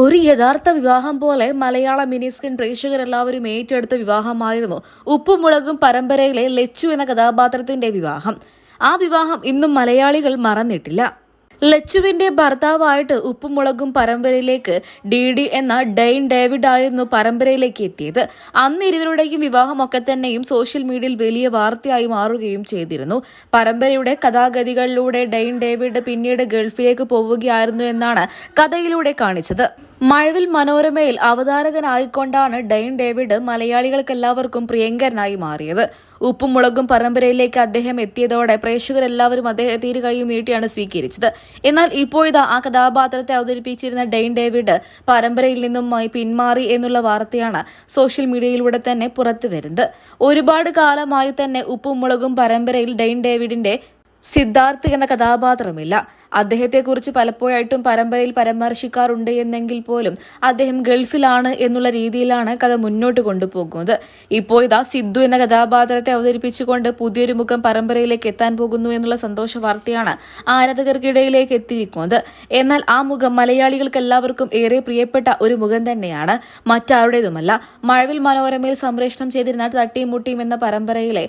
ഒരു യഥാർത്ഥ വിവാഹം പോലെ മലയാള മിനി സ്ക്രീൻ പ്രേക്ഷകരെല്ലാവരും ഏറ്റെടുത്ത വിവാഹമായിരുന്നു ഉപ്പുമുളകും പരമ്പരയിലെ ലച്ചു എന്ന കഥാപാത്രത്തിന്റെ വിവാഹം. ആ വിവാഹം ഇന്നും മലയാളികൾ മറന്നിട്ടില്ല. ലച്ചുവിന്റെ ഭർത്താവായിട്ട് ഉപ്പുമുളകും പരമ്പരയിലേക്ക് ഡി ഡി എന്ന ഡെയിൻ ഡേവിഡ് ആയിരുന്നു പരമ്പരയിലേക്ക് എത്തിയത്. അന്ന് ഇരുവരുടെയും വിവാഹമൊക്കെ തന്നെയും സോഷ്യൽ മീഡിയയിൽ വലിയ വാർത്തയായി മാറുകയും ചെയ്തിരുന്നു. പരമ്പരയുടെ കഥാഗതികളിലൂടെ ഡെയിൻ ഡേവിഡ് പിന്നീട് ഗൾഫിലേക്ക് പോവുകയായിരുന്നു എന്നാണ് കഥയിലൂടെ കാണിച്ചത്. മഴവിൽ മനോരമയിൽ അവതാരകനായിക്കൊണ്ടാണ് ഡെയിൻ ഡേവിഡ് മലയാളികൾക്കെല്ലാവർക്കും പ്രിയങ്കരനായി മാറിയത്. ഉപ്പും മുളകും പരമ്പരയിലേക്ക് അദ്ദേഹം എത്തിയതോടെ പ്രേക്ഷകരെല്ലാവരും അദ്ദേഹത്തെ ഇരുകൈയും നീട്ടിയാണ് സ്വീകരിച്ചത്. എന്നാൽ ഇപ്പോഴിതാ ആ കഥാപാത്രത്തെ അവതരിപ്പിച്ചിരുന്ന ഡെയിൻ ഡേവിഡ് പരമ്പരയിൽ നിന്നും പിന്മാറി എന്നുള്ള വാർത്തയാണ് സോഷ്യൽ മീഡിയയിലൂടെ തന്നെ പുറത്തുവരുന്നത്. ഒരുപാട് കാലമായി തന്നെ ഉപ്പും മുളകും പരമ്പരയിൽ ഡെയിൻ ഡേവിഡിന്റെ സിദ്ധാർത്ഥ് എന്ന കഥാപാത്രമില്ല. അദ്ദേഹത്തെക്കുറിച്ച് പലപ്പോഴായിട്ടും പരമ്പരയിൽ പരാമർശിക്കാറുണ്ട് എന്നെങ്കിൽ പോലും അദ്ദേഹം ഗൾഫിലാണ് എന്നുള്ള രീതിയിലാണ് കഥ മുന്നോട്ട് കൊണ്ടുപോകുന്നത്. ഇപ്പോൾ ഇതാ സിദ്ധു എന്ന കഥാപാത്രത്തെ അവതരിപ്പിച്ചുകൊണ്ട് പുതിയൊരു മുഖം പരമ്പരയിലേക്ക് എത്താൻ പോകുന്നു എന്നുള്ള സന്തോഷ വാർത്തയാണ് ആരാധകർക്കിടയിലേക്ക് എത്തിയിരിക്കുന്നത്. എന്നാൽ ആ മുഖം മലയാളികൾക്ക് എല്ലാവർക്കും ഏറെ പ്രിയപ്പെട്ട ഒരു മുഖം തന്നെയാണ്. മറ്റാരുടേതുമല്ല. മഴവിൽ മനോരമയിൽ സംപ്രേഷണം ചെയ്തിരുന്ന തട്ടിയും മുട്ടിയും എന്ന പരമ്പരയിലെ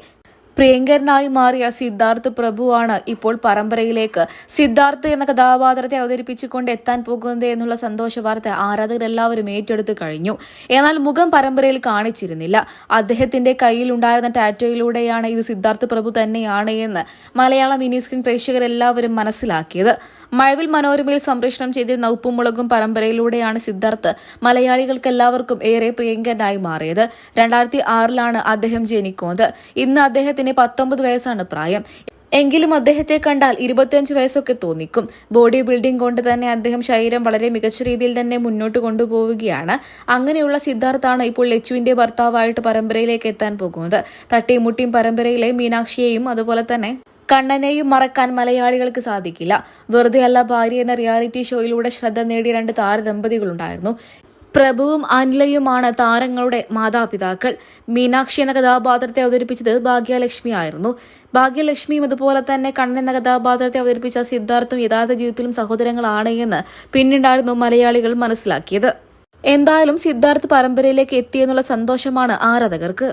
പ്രിയങ്കരനായി മാറിയ സിദ്ധാർത്ഥ് പ്രഭുവാണ് ഇപ്പോൾ പരമ്പരയിലേക്ക്. സിദ്ധാർത്ഥ് എന്ന കഥാപാത്രത്തെ അവതരിപ്പിച്ചുകൊണ്ട് എത്താൻ പോകുന്നത് എന്നുള്ള സന്തോഷ വാർത്ത ആരാധകരെല്ലാവരും ഏറ്റെടുത്തു കഴിഞ്ഞു. എന്നാൽ മുഖം പരമ്പരയിൽ കാണിച്ചിരുന്നില്ല. അദ്ദേഹത്തിന്റെ കയ്യിൽ ഉണ്ടായിരുന്ന ടാറ്റോയിലൂടെയാണ് ഇത് സിദ്ധാർത്ഥ് പ്രഭു തന്നെയാണ് എന്ന് മലയാള മിനി സ്ക്രീൻ പ്രേക്ഷകരെല്ലാവരും മനസ്സിലാക്കിയത്. മഴവിൽ മനോരമയിൽ സംപ്രേഷണം ചെയ്തിരുന്ന ഉപ്പും മുളകും പരമ്പരയിലൂടെയാണ് സിദ്ധാർത്ഥ് മലയാളികൾക്ക് എല്ലാവർക്കും ഏറെ പ്രിയങ്കരനായി മാറിയത്. രണ്ടായിരത്തി ആറിലാണ് അദ്ദേഹം ജനിക്കുന്നത്. ഇന്ന് അദ്ദേഹത്തിന് പത്തൊമ്പത് വയസ്സാണ് പ്രായം. എങ്കിലും അദ്ദേഹത്തെ കണ്ടാൽ ഇരുപത്തിയഞ്ച് വയസ്സൊക്കെ തോന്നിക്കും. ബോഡി ബിൽഡിംഗ് കൊണ്ട് തന്നെ അദ്ദേഹം ശരീരം വളരെ മികച്ച രീതിയിൽ തന്നെ മുന്നോട്ട് കൊണ്ടുപോവുകയാണ്. അങ്ങനെയുള്ള സിദ്ധാർത്ഥാണ് ഇപ്പോൾ ലച്ചുവിന്റെ ഭർത്താവായിട്ട് പരമ്പരയിലേക്ക് എത്താൻ പോകുന്നത്. തട്ടിയും മുട്ടിയും പരമ്പരയിലെ മീനാക്ഷിയെയും അതുപോലെ തന്നെ കണ്ണനെയും മറക്കാൻ മലയാളികൾക്ക് സാധിക്കില്ല. വെറുതെ അല്ല ഭാര്യ എന്ന റിയാലിറ്റി ഷോയിലൂടെ ശ്രദ്ധ നേടിയ രണ്ട് താരദമ്പതികളുണ്ടായിരുന്നു. പ്രഭുവും അനിലയുമാണ് താരങ്ങളുടെ മാതാപിതാക്കൾ. മീനാക്ഷി എന്ന കഥാപാത്രത്തെ അവതരിപ്പിച്ചത് ഭാഗ്യലക്ഷ്മി ആയിരുന്നു. ഭാഗ്യലക്ഷ്മിയും അതുപോലെ തന്നെ കണ്ണൻ എന്ന കഥാപാത്രത്തെ അവതരിപ്പിച്ച സിദ്ധാർത്ഥും യഥാർത്ഥ ജീവിതത്തിലും സഹോദരങ്ങളാണ് എന്ന് പിന്നീടായിരുന്നു മലയാളികൾ മനസ്സിലാക്കിയത്. എന്തായാലും സിദ്ധാർത്ഥ് പരമ്പരയിലേക്ക് എത്തിയെന്നുള്ള സന്തോഷമാണ് ആരാധകർക്ക്.